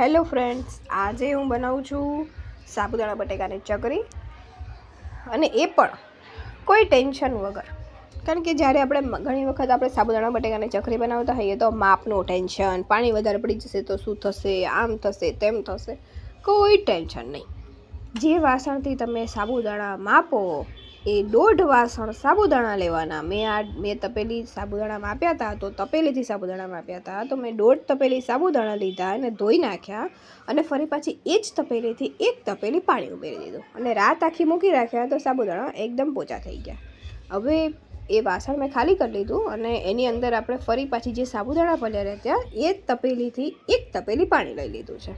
Hello friends, આજે હું બનાવું છું સાબુદાણા બટેકાની ચકરી. અને એ પણ કોઈ ટેન્શન વગર. કારણ કે જ્યારે આપણે ઘણી વખત આપણે સાબુદાણા બટેકાની ચકરી બનાવતા હોઈએ તો માપનું ટેન્શન, પાણી વધારે પડી જશે તો શું થશે, આમ થશે, તેમ થશે. કોઈ ટેન્શન નહીં. જે વાસણથી તમે સાબુદાણા માપો એ દોઢ વાસણ સાબુદાણા લેવાના. મેં આ મેં તપેલી સાબુદાણા માપ્યા હતા, તો તપેલીથી સાબુદાણા માપ્યા હતા. તો મેં દોઢ તપેલી સાબુદાણા લીધા અને ધોઈ નાખ્યા અને ફરી પાછી એ જ તપેલીથી એક તપેલી પાણી ઉમેરી દીધું. અને રાત આખી મૂકી રાખ્યા તો સાબુદાણા એકદમ પોચા થઈ ગયા. હવે એ વાસણ મેં ખાલી કરી લીધું અને એની અંદર આપણે ફરી પાછી જે સાબુદાણા પલ્યા રહ્યા એ તપેલીથી એક તપેલી પાણી લઈ લીધું છે.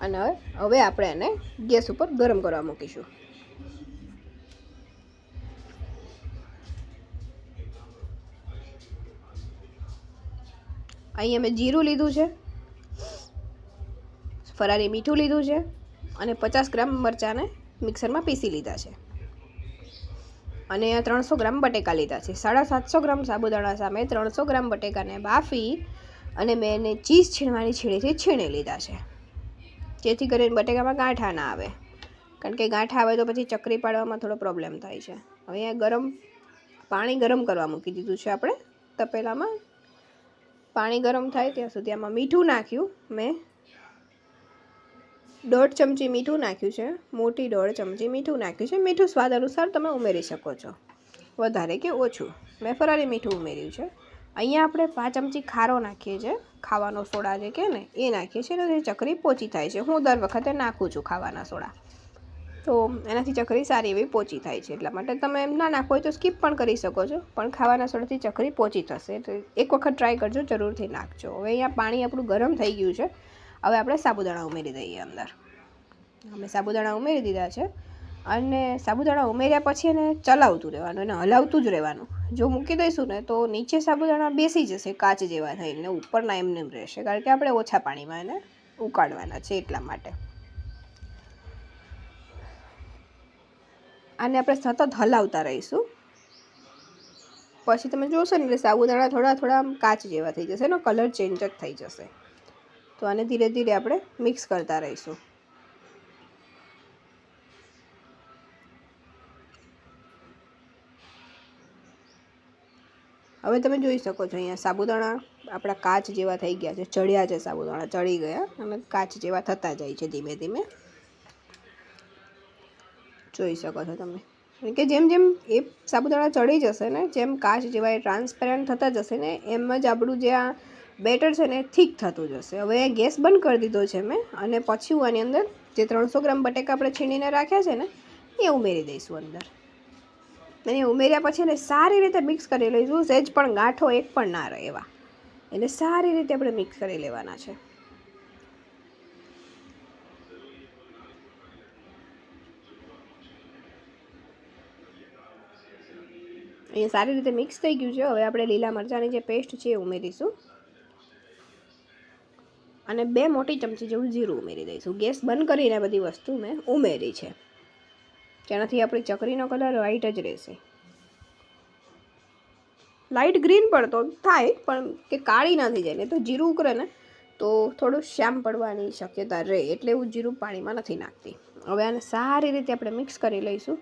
અને હવે આપણે એને ગેસ ઉપર ગરમ કરવા મૂકીશું. અહીંયા મેં જીરું લીધું છે ફરારી મીઠું લીધું છે અને પચાસ ગ્રામ મરચાંને મિક્સરમાં પીસી લીધા છે. અને ત્રણસો ગ્રામ બટેકા લીધા છે. સાડા સાતસો ગ્રામ સાબુદાણા સામે ત્રણસો ગ્રામ બટેકાને બાફી અને મેં એને ચીઝ છીણવાની છીણીથી છીણી લીધા છે. જેથી કરીને બટેકામાં ગાંઠા ના આવે. કારણ કે ગાંઠા આવે તો પછી ચકરી પાડવામાં થોડો પ્રોબ્લેમ થાય છે. હવે ગરમ, પાણી ગરમ કરવા મૂકી દીધું છે આપણે તપેલામાં. પાણી ગરમ થાય ત્યાં સુધી આમાં મીઠું નાખ્યું મેં. દોઢ ચમચી મીઠું નાખ્યું છે. મોટી દોઢ ચમચી મીઠું નાખ્યું છે. મીઠું સ્વાદ અનુસાર તમે ઉમેરી શકો છો. વધારે કે ઓછું. મેં ફરારી મીઠું ઉમેર્યું છે. અહીંયા આપણે પાંચ ચમચી ખારો નાખીએ છીએ. ખાવાનો સોડા જે કે ને એ નાખીએ છીએ અને ચકરી પોચી થાય છે. હું દર વખતે નાખું છું ખાવાના સોડા. તો એનાથી ચકરી સારી એવી પોચી થાય છે. એટલા માટે તમે એમ ના નાખો હોય તો સ્કીપ પણ કરી શકો છો. પણ ખાવાના સોડાથી ચકરી પોચી થશે. તો એક વખત ટ્રાય કરજો, જરૂરથી નાખજો. હવે અહીંયા પાણી આપણું ગરમ થઈ ગયું છે. હવે આપણે સાબુદાણા ઉમેરી દઈએ અંદર. અમે સાબુદાણા ઉમેરી દીધા છે. અને સાબુદાણા ઉમેર્યા પછી એને ચલાવતું રહેવાનું, એને હલાવતું જ રહેવાનું. જો મૂકી દઈશું ને તો નીચે સાબુદાણા બેસી જશે, કાચ જેવા થઈને. ઉપરના એમને એમ રહેશે. કારણ કે આપણે ઓછા પાણીમાં એને ઉકાળવાના છે એટલા માટે. આને આપણે સતત હલાવતા રહીશું. પછી તમે જોશો ને, એટલે સાબુદાણા થોડા થોડા કાચ જેવા થઈ જશે એનો કલર ચેન્જ જ થઈ જશે. તો આને ધીરે ધીરે આપણે મિક્સ કરતા રહીશું. હવે તમે જોઈ શકો છો અહીંયા સાબુદાણા આપણા કાચ જેવા થઈ ગયા છે, ચડ્યા છે સાબુદાણા, ચડી ગયા અને કાચ જેવા થતા જાય છે ધીમે ધીમે. જોઈ શકો છો તમે. કે જેમ જેમ એ સાબુદાણા ચડી જશે ને, જેમ કાચ જેવા એ ટ્રાન્સપેરન્ટ થતા જશે ને, એમ જ આપણું જે આ બેટર છે ને થીક થતું જશે. હવે ગેસ બંધ કરી દીધો છે મેં અને પછી હું આની અંદર જે ત્રણસો ગ્રામ બટેકા આપણે છીણીને રાખ્યા છે ને, એ ઉમેરી દઈશું અંદર. અને ઉમેર્યા પછી એને સારી રીતે મિક્સ કરી લઈશું, સહેજ પણ ગાંઠો એક પણ ના રહે એવા. એને સારી રીતે આપણે મિક્સ કરી લેવાના છે. અહીંયા સારી રીતે મિક્સ થઈ ગયું છે. હવે આપણે લીલા મરચાંની જે પેસ્ટ છે એ ઉમેરીશું. અને બે મોટી ચમચી જેવું જીરું ઉમેરી દઈશું. ગેસ બંધ કરીને બધી વસ્તુ મેં ઉમેરી છે. જેનાથી આપણી ચકરીનો કલર વ્હાઈટ જ રહેશે. લાઇટ ગ્રીન પણ તો થાય, પણ કે કાળી નથી જાય. ને તો જીરું ઉકરે ને, તો થોડું શ્યામ પડવાની શક્યતા રહે. એટલે હું જીરું પાણીમાં નથી નાખતી. હવે આને સારી રીતે આપણે મિક્સ કરી લઈશું.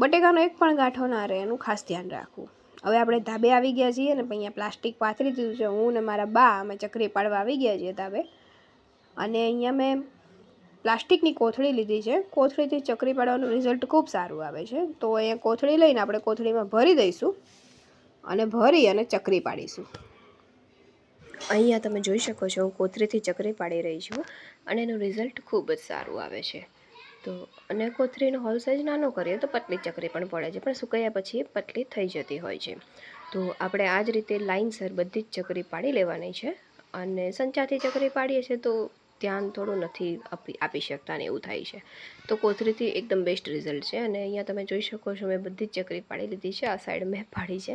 બટેકાનો એક પણ ગાંઠો ના રહે, એનું ખાસ ધ્યાન રાખવું. હવે આપણે ધાબે આવી ગયા છીએ ને અહીંયા પ્લાસ્ટિક પાથરી દીધું છે. હું ને મારા બા, અમે ચકરી પાડવા આવી ગયા છીએ ધાબે. અને અહીંયા મેં પ્લાસ્ટિકની કોથળી લીધી છે. કોથળીથી ચકરી પાડવાનું રિઝલ્ટ ખૂબ સારું આવે છે. તો અહીંયા કોથળી લઈને આપણે કોથળીમાં ભરી દઈશું અને ભરી અને ચકરી પાડીશું. અહીંયા તમે જોઈ શકો છો, હું કોથળીથી ચકરી પાડી રહી છું અને એનું રિઝલ્ટ ખૂબ જ સારું આવે છે. તો અને કોથળીનો હોલ સાઇઝ નાનો કરીએ તો પતલી ચકરી પણ પડે છે, પણ સુકાયા પછી પતલી થઈ જતી હોય છે. તો આપણે આ જ રીતે લાઇનસર બધી જ ચકરી પાડી લેવાની છે અને સંચાથી ચકરી પાડીએ છીએ તો ધ્યાન થોડું નથી આપી આપી શકતા ને એવું થાય છે. તો કોથળીથી એકદમ બેસ્ટ રિઝલ્ટ છે અને અહીંયા તમે જોઈ શકો છો મેં બધી જ ચકરી પાડી લીધી છે, આ સાઈડ મેં પાડી છે.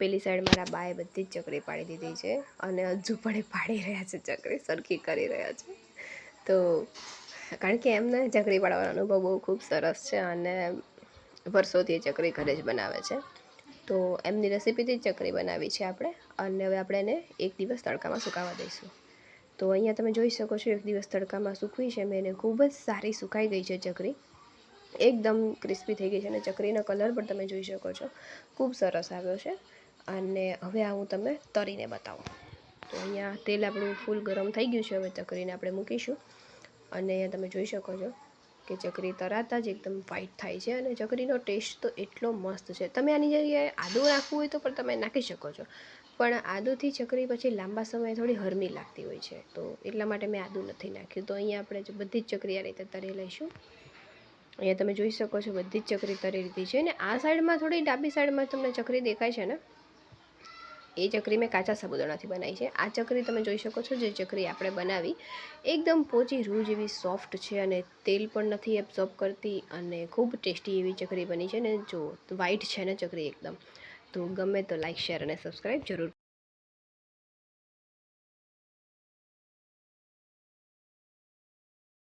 પેલી સાઈડ મારા બાએ બધી જ ચકરી પાડી દીધી છે અને હજુ પણ એ પાડી રહ્યા છે, ચકરી સરખી કરી રહ્યા છે. તો કારણ કે એમને ચકરી પાડવાનો અનુભવ બહુ ખૂબ સરસ છે અને વર્ષોથી એ ચકરી ઘરે જ બનાવે છે. તો એમની રેસીપીથી જ ચકરી બનાવી છે આપણે અને હવે આપણે એને એક દિવસ તડકામાં સુકાવા દઈશું. તો અહીંયા તમે જોઈ શકો છો એક દિવસ તડકામાં સૂકવી છે. મેં એને ખૂબ જ સારી સુકાઈ ગઈ છે ચકરી એકદમ ક્રિસ્પી થઈ ગઈ છે અને ચકરીનો કલર પણ તમે જોઈ શકો છો. ખૂબ સરસ આવ્યો છે અને હવે આ હું તમને તરીને બતાવું. તો અહીંયા તેલ આપણું ફૂલ ગરમ થઈ ગયું છે. હવે ચકરીને આપણે મૂકીશું. અને અહીંયા તમે જોઈ શકો છો કે ચકરી તરાતા જ એકદમ વ્હાઈટ થાય છે અને ચકરીનો ટેસ્ટ તો એટલો મસ્ત છે. તમે આની જગ્યાએ આદુ નાખવું હોય તો પણ તમે નાખી શકો છો. પણ આદુથી ચકરી પછી લાંબા સમયે થોડી હરમી લાગતી હોય છે. તો એટલા માટે મેં આદુ નથી નાખ્યું. તો અહીંયા આપણે બધી જ ચકરી આ રીતે તરી લઈશું. અહીંયા તમે જોઈ શકો છો બધી જ ચકરી તરી લીધી છે. અને આ સાઈડમાં થોડી ડાબી સાઈડમાં તમને ચકરી દેખાય છે ને? એ ચકરી મેં કાચા સાબુદાણાથી બનાવી છે. આ ચકરી તમે જોઈ શકો છો, જે ચકરી આપણે બનાવી. એકદમ પોચી રૂ જેવી સોફ્ટ છે અને તેલ પણ નથી એબ્ઝોર્બ કરતી અને ખૂબ ટેસ્ટી એવી ચકરી બની છે ને જો વ્હાઈટ છે ને ચકરી એકદમ. તો ગમે તો લાઇક શેર અને સબસ્ક્રાઈબ જરૂર